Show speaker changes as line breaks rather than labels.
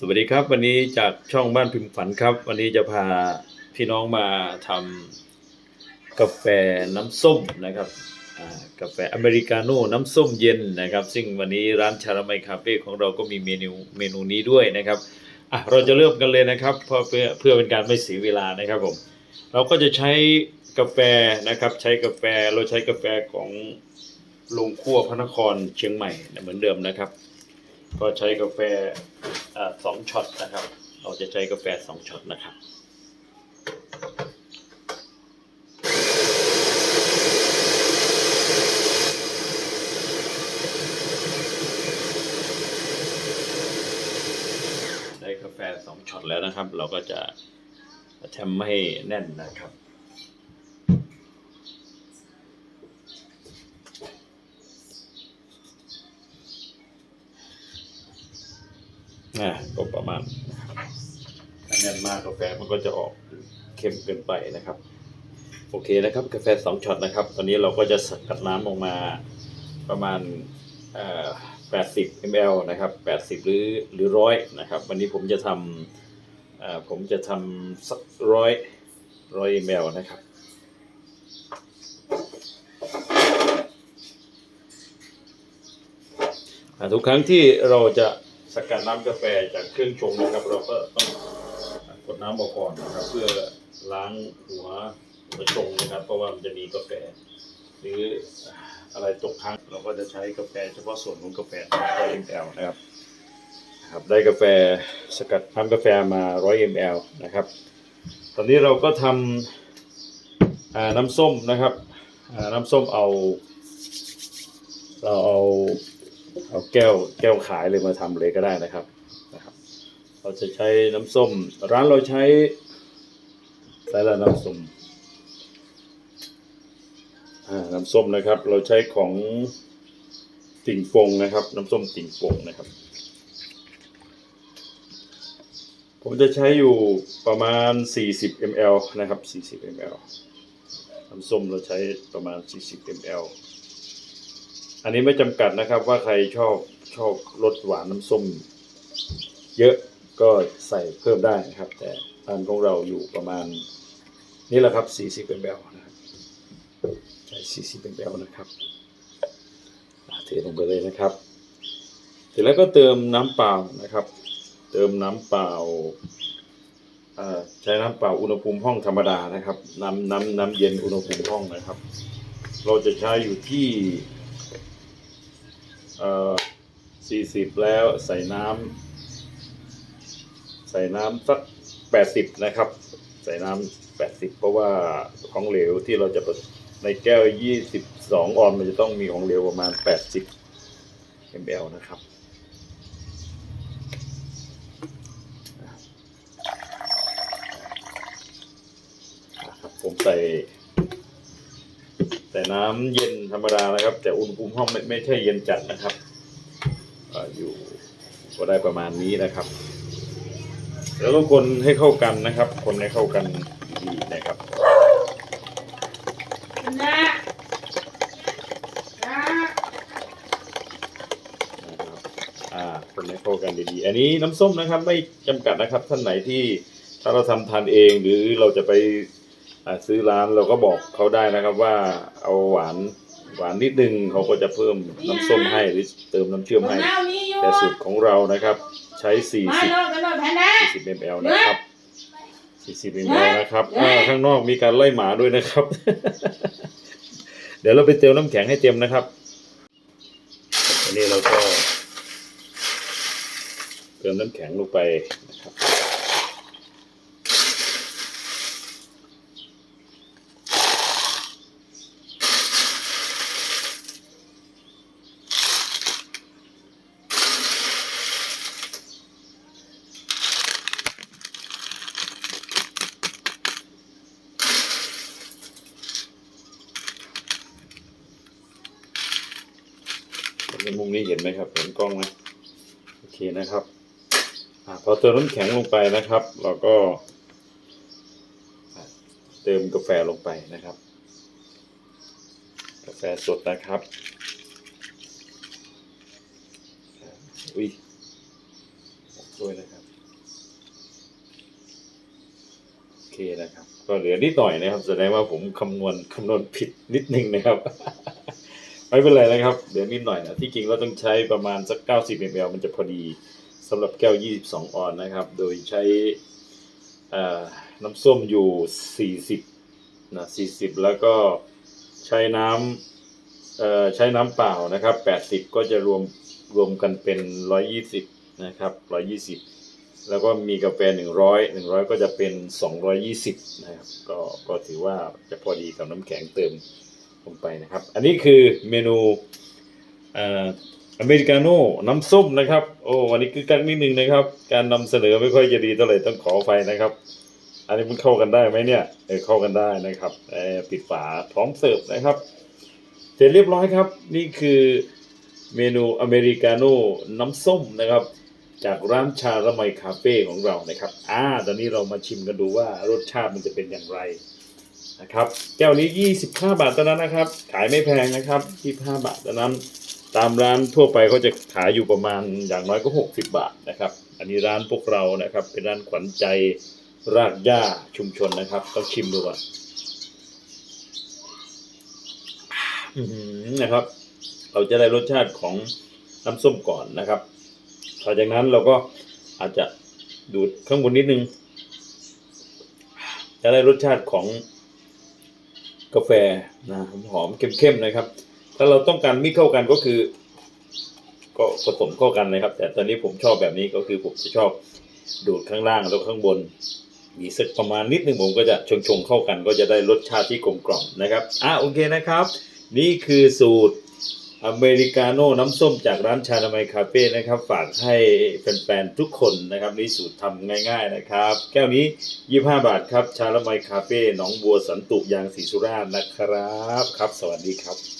สวัสดีครับ วันนี้จากช่องบ้านพิมพ์ฝันครับ วันนี้จะพาพี่น้องมาทำกาแฟน้ำส้มนะครับกาแฟอเมริกาโน่น้ำส้มเย็นนะครับ ซึ่งวันนี้ร้านชาลาไมคาเฟ่ของเราก็มีเมนูเมนูนี้ด้วยนะครับอะเราจะเริ่มกันเลยนะครับเพราะเพื่อเพื่อเป็นการไม่เสียเวลานะครับผมเราก็จะใช้กาแฟนะครับ ใช้กาแฟเราใช้กาแฟของโรงคั่วพระนครเชียงใหม่เหมือนเดิมนะครับ ก็ใช้กาแฟสองช็อตนะครับ เราจะใช้กาแฟสองช็อตนะครับได้กาแฟสองช็อตแล้วนะครับ เราก็จะทำให้แน่นนะครับ อ่าก็ประมาณนะครับถ้าแน่นมากกาแฟมันก็จะออกเค็มเกินไปนะครับ โอเคนะครับ กาแฟสองช็อตนะครับ ตอนนี้เราก็จะสกัดน้ำออกมาประมาณอ่อ80 ml นะครับ 80 หรือหรือร้อยนะครับ วันนี้ผมจะทำอ่อผมจะทำสักร้อยร้อย ml นะครับอ่าทุกครั้งที่เราจะ สกัดน้ำกาแฟจากเครื่องชงนะครับ เราก็ต้องกดน้ำออกก่อนนะครับ เพื่อล้างหัวหัวชงนะครับ เพราะว่ามันจะมีกาแฟ หรืออะไรตกค้างเราก็จะใช้กาแฟเฉพาะส่วนของกาแฟ100 ml นะครับครับ ได้กาแฟสกัดทำกาแฟมา100 ml นะครับ ตอนนี้เราก็ทำน้ำส้มนะครับน้ำส้มเอาเราเอา เอาแก้วแก้วขายเลยมาทำเลยก็ได้นะครับนะครับ เราจะใช้น้ำส้ม ร้านเราใช้ใส่ละน้ำส้มน้ำส้มนะครับ เราใช้ของติ่งฟงนะครับ น้ำส้มติ่งฟงนะครับ ผมจะใช้อยู่ประมาณ 40 ml นะครับ 40 ml น้ำส้มเราใช้ประมาณ 40 ml อันนี้ไม่จำกัดนะครับว่าใครชอบชอบรสหวานน้ำส้มเยอะก็ใส่เพิ่มได้นะครับ แต่ร้านของเราอยู่ประมาณนี่แหละครับ 40 ml นะครับใช้40 ml นะครับเทลงไปเลยนะครับ เสร็จแล้วก็เติมน้ำเปล่านะครับ เติมน้ำเปล่าอ่าใช้น้ำเปล่าอุณหภูมิห้องธรรมดานะครับ น้ำน้ำน้ำเย็นอุณหภูมิห้องนะครับ เราจะใช้อยู่ที่ สี่สิบแล้วใส่น้ำใส่น้ำสักแปดสิบนะครับ ใส่น้ำแปดสิบเพราะว่าของเหลวที่เราจะในแก้วยี่สิบสองออนมันจะต้องมีของเหลวประมาณแปดสิบ ml นะครับนะครับผมใส่ น้ำเย็นธรรมดานะครับ แต่อุณหภูมิห้องไม่ไม่ใช่เย็นจัดนะครับอยู่ก็ได้ประมาณนี้นะครับ แล้วก็คนให้เข้ากันนะครับ คนให้เข้ากันดีนะครับ
นะนะ
นะครับอ่าคนให้เข้ากันดีๆ อันนี้น้ำส้มนะครับไม่จำกัดนะครับ ท่านไหนที่ถ้าเราทำทานเองหรือเราจะไป ซื้อร้านเราก็บอกเขาได้นะครับว่าเอาหวานหวานนิดนึงเขาก็จะเพิ่มน้ำส้มให้หรือเติมน้ำเชื่อม
คน
ให้
เน่านี่อยู่
แต่สูตรของเรานะครับ ใช้
มา
40
โน่นกันโน่นแพนด้า
40 ml นะครับ 40 ml นะครับอ่าข้างนอกมีการไล่หมาด้วยนะครับ เดี๋ยวเราไปเติมน้ำแข็งให้เต็มนะครับอันนี้เราก็เติมน้ำแข็งลงไปนะครับ นไหมครับเห็นกล้องไหมโอเคนะครับอพอเติมน้ำแข็งลงไปนะครับ เราก็ เติมกาแฟลงไปนะครับ กาแฟสดนะครับอุ้ยด้วยนะครับโอเคนะครับ ก็เหลือนิดหน่อยนะครับ แสดงว่าผมคำนวณคำนวณผิดนิดนึงนะครับ ไม่เป็นไรนะครับ เดี๋ยวนิดหน่อยนะที่จริงเราต้องใช้ประมาณสัก 90 ml มันจะพอดีสำหรับแก้ว 22 ออนนะครับ โดยใช้น้ำส้มอยู่ 40นะ40 แล้วก็ใช้น้ำใช้น้ำเปล่านะครับ 80 ก็จะรวมรวมกันเป็น 120 นะครับ 120 แล้วก็มีกาแฟ 100 100 ก็จะเป็น 220 นะครับ ก็ก็ถือว่าจะพอดีกับน้ำแข็งเติม ลงไปนะครับ อันนี้คือเมนูเอ่อเมริกาโน่น้ำส้มนะครับ โอ้วันนี้คือกันนิดนึงนะครับ การนำเสนอไม่ค่อยจะดีเท่าไหร่ต้องขอไฟนะครับ อันนี้มันเข้ากันได้ไหมเนี่ยเออเข้ากันได้นะครับเออปิดฝาพร้อมเสิร์ฟนะครับ เสร็จเรียบร้อยครับ นี่คือเมนูอเมริกาโน่น้ำส้มนะครับ จากร้านชาละไมคาเฟ่ของเรานะครับ อ่า ตอนนี้เรามาชิมกันดูว่ารสชาติมันจะเป็นอย่างไร นะครับ แก้วนี้ 25 บาทเท่านั้นนะครับ ขายไม่แพงนะครับ25บาทเท่านั้น ตามร้านทั่วไปเขาจะขายอยู่ประมาณอย่างน้อยก็ 60 บาทนะครับ อันนี้ร้านพวกเรานะครับ เป็นร้านขวัญใจรากหญ้าชุมชนนะครับต้องชิมดูก่อนนะครับ เราจะได้รสชาติของน้ำส้มก่อนนะครับหลังจากนั้นเราก็อาจจะดูดข้างบนนิดนึง จะได้รสชาติของ กาแฟนะหอมเข้มๆนะครับ ถ้าเราต้องการมิเข้ากันก็คือ ก็ผสมเข้ากันนะครับ แต่ตอนนี้ผมชอบแบบนี้ก็คือผมจะชอบดูดข้างล่างแล้วข้างบนมีสักประมาณนิดนึงผมก็จะชงๆเข้ากัน ก็จะได้รสชาติที่กลมกล่อมนะครับอะโอเคนะครับ นี่คือสูตร อเมริกาโน่น้ำส้มจากร้านชานามัยคาเฟ่นะครับ ฝากให้แฟนๆทุกคนนะครับนี่สูตรทำง่าย ๆนะครับ แก้วนี้ 25 บาทครับ ชาละไมคาเฟ่หนองบัวสันตุยางศรีสุราษฎร์นะครับครับ สวัสดีครับ